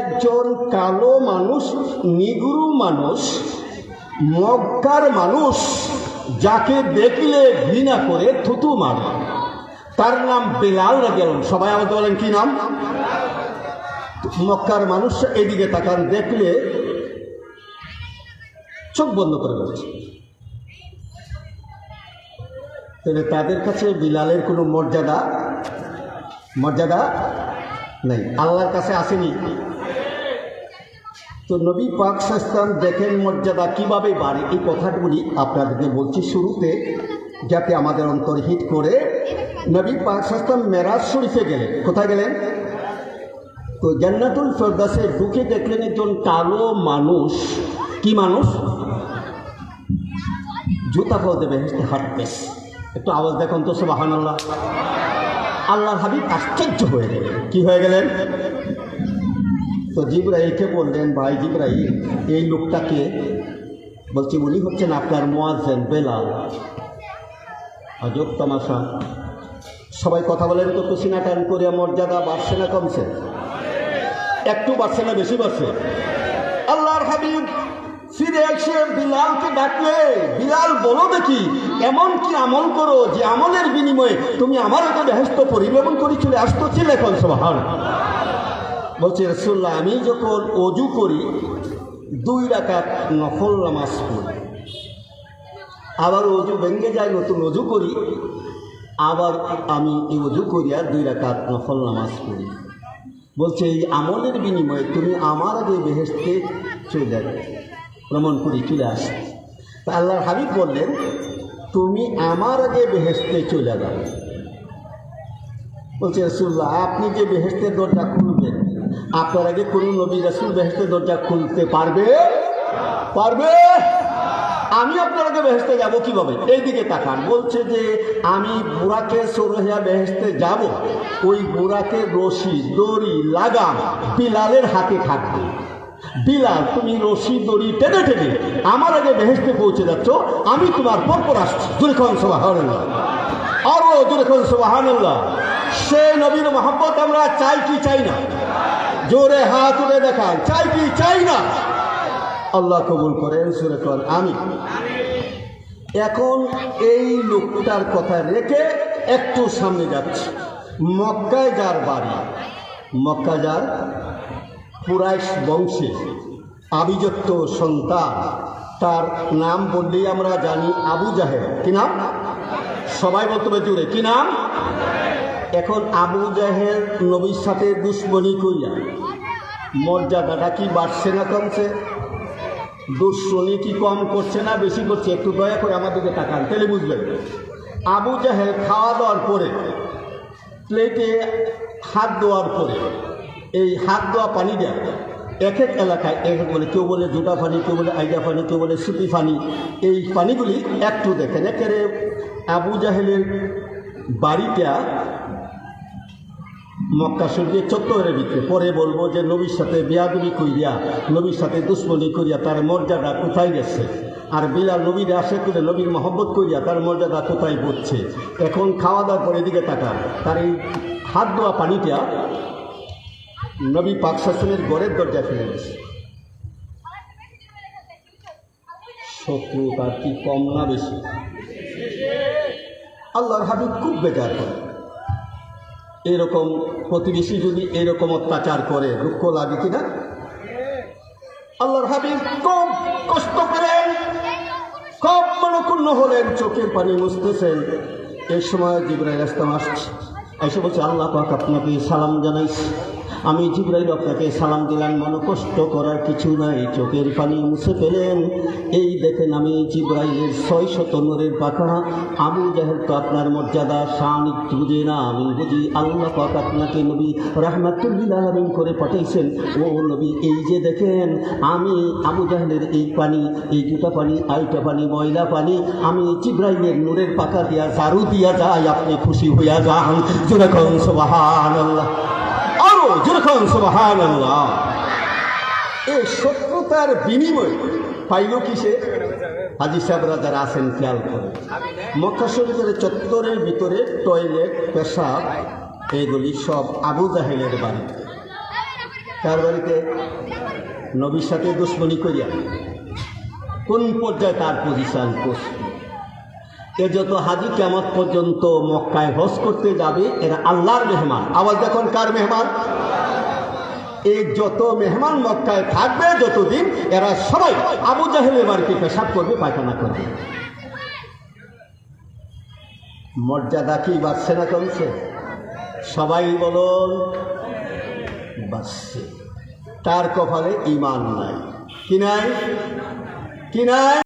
একজন কালো মানুষ, নিগুরু মানুষ মক্কার মানুষ, যাকে দেখলে ঘৃণা করে থুতু মারে। তার নাম বেলাল গেল সবাই আমাকে বলেন কি নাম? মক্কার মানুষ এদিকে তাকান, দেখলে চোখ বন্ধ করে বলছে। তাহলে তাদের কাছে বিলালের কোনো মর্যাদা মর্যাদা নেই। আল্লাহর কাছে আসেনি। তো নবী পাক সাস্তান দেখেন মর্যাদা কীভাবে বাড়ে? এই কথাগুলি আপনাদেরকে বলছি শুরুতে, যাতে আমাদের অন্তর হিট করে। নবী পাক সাস্তান মেরাজ শরীফে গেলেন। কোথায় গেলেন? তো জান্নাতুল ফেরদাসে ঢুকে দেখলেন একজন কালো মানুষ। কি মানুষ? জুতা খাও দেবে হেসতে হাঁটতেস একটু আওয়াজ দেখুন তো সুবাহান আল্লাহ আল্লাহর হাবিব আশ্চর্য হয়ে গেলেন। কি হয়ে গেলেন? তো জিব্রাইলকে বললেন ভাই জিব্রাইল এই লোকটাকে বলছি উনি হচ্ছেন আপনার মোয়াজেন বেলাল আজব তামাশা সবাই কথা বলেন তো কুসিনা টান করে মর্যাদা বাড়ছে না কমছে একটু বাড়ছে না বেশি বাড়ছে আল্লাহর হাবিব ফিরে এসে বিলালকে ডাকলে বিলাল বলো দেখি এমন কি আমল করো যে আমলের বিনিময়ে তুমি আমার একটা বেহস্ত পরিবেশন করে চলে আসতো ছিলে এখন সবার বলছে রসুল্লাহ আমি যখন অজু করি, দুই রাকাত নফল নামাজ পড়ি। আবার অজু ভেঙে যায়, নতুন অজু করি। আবার আমি এই অজু করিয়া দুই রাকাত নফল নামাজ পড়ি। বলছে, এই আমলের বিনিময়ে তুমি আমার আগে বেহেস্তে চলে যাবে ভ্রমণ করি চলে আসে। তা আল্লাহর হাবিব বললেন, তুমি আমার আগে বেহেস্তে চলে যাবে বলছে রসুল্লাহ আপনি যে বেহেস্তের দরজা খুলবেন আপনার আগে কোন নবী রসুল বেহেস্তের দরজা খুলতে পারবে? পারবে? আমি আপনার আগে বেহেস্তে যাব কীভাবে? এইদিকে তাকান। বলছে যে, আমি বুড়াকে সরহিয়া বেহেস্তে যাব। ওই বুড়াকে রশি, দড়ি লাগাম, বিলালের হাতে থাকবে। বিলাল, তুমি রশি, দড়ি টেনে টেনে আমার আগে বেহেস্তে পৌঁছে যাচ্ছ। আমি তোমার পরপর আসছি। দুর্খন সভা আরও দুর্খন সোহানুল্লাহ সে নবীর মোহাম্মত আমরা চাই কি চাই না? জোরে হাত উড়ে দেখান, চাই কি চাই না? আল্লাহ কবুল করেন, সুরে কর আমি এখন এই লোকটার কথা রেখে একটু সামনে যাচ্ছে। মক্কায় যার বাড়ি, মক্কা যার পুরাইশ বংশে আবিজত্ব সন্তান, তার নাম বললেই আমরা জানি আবু জাহেদ কি নাম? সবাই বলতে হবে জুড়ে কি নাম? এখন আবু জাহেল নবীর সাথে দুশ্মনী করিয়া মর্যাদাটা কি বাড়ছে না কমছে? দুশ্মনী কি কম করছে না বেশি করছে? একটু দয়া করে আমাদেরকে তাকান, তাহলে বুঝবেন। আবু জাহেল খাওয়া দাওয়ার পরে, প্লেটে হাত দেওয়ার পরে, এই হাত দেওয়া পানি দেয়, এক এক এলাকায় এক বলে, কেউ বলে জুটা পানি কেউ বলে আইডা পানি কেউ বলে সুতি পানি এই পানিগুলি একটু দেখেন। একেবারে আবু জাহেলের বাড়িটা মক্কা শরীফের চত্বরের ভিতরে। পরে বলব যে নবীর সাথে বিয়াদুবি করিয়া নবীর সাথে দুশ্মনী করিয়া তার মর্যাদা কোথায় গেছে? আর বিলাল নবীর আশে করে নবীর মহব্বত করিয়া তার মর্যাদা কোথায় পড়ছে? এখন খাওয়া দাওয়ার পরে দিকে তাকান। তার এই হাত ধোয়া পানিটা নবী পাক শাসনের গড়ের দরজা ফেলে গেছে শত্রু তার কি কম না বেশি? আল্লাহর হাবিব খুব বেকার করে। এরকম প্রতিবেশী যদি এরকম অত্যাচার করে, দুঃখ লাগে কিনা আল্লাহর হাবিব খুব কষ্ট করেন, খুব মনক্ষুণ্ণ হলেন, চোখের পানি বুঝতেছেন এই সময় জিবরাই রাস্তা আসছে। এসে বলছে, আল্লাহ পাক আপনাকে সালাম জানাইছি। আমি জিব্রাইল আপনাকে সালাম দিলাম মনে কষ্ট করার কিছু নাই। চোখের পানি মুছে ফেলেন। এই দেখেন আমি জিব্রাইলের ছয় শত নূরের পাখা। আবু জাহেল তো আপনার মর্যাদা, শান বুঝে না। আমি বুঝি আল্লাহ পাক আপনাকে নবী রাহমাতুল্লিল আলমিন করে পাঠাইছেন ও নবী, এই যে দেখেন, আমি আবু জাহেলের এই পানি, এই জুতা পানি আইটা পানি, ময়লা পানি, আমি জিব্রাইলের নূরের পাখা দিয়া জারু দিয়া যাই, আপনি খুশি হইয়া যান। যেরকম সোবাহান আল্লাহ আরও যেরকম আল্লাহ এই শত্রুতার বিনিময় পাইল কিসে? হাজি সাহেবরা যারা আছেন, খেয়াল করে। মক্কা শরীফের চত্বরের ভিতরে টয়লেট, পেশাব, এইগুলি সব আবু জাহেলের বাড়ি। তার বাড়িতে? নবীর সাথে দুশ্মনী করিয়া। কোন পর্যায়ে তার পজিশন করছে এ যত হাজি কেমন পর্যন্ত মক্কায় হজ করতে যাবে, এরা আল্লাহর মেহমান। আবার দেখুন, কার মেহমান? এই যত মেহমান মক্কায় থাকবে, যতদিন এরা সবাই আবু জাহেলের বাড়িতে পেশাব করবে, পায়খানা করবে। মর্যাদা কি বাড়ছে না কমছে? সবাই বলুন বাড়ছে। তার কপালে ইমান নাই। কি নাই? কি নাই?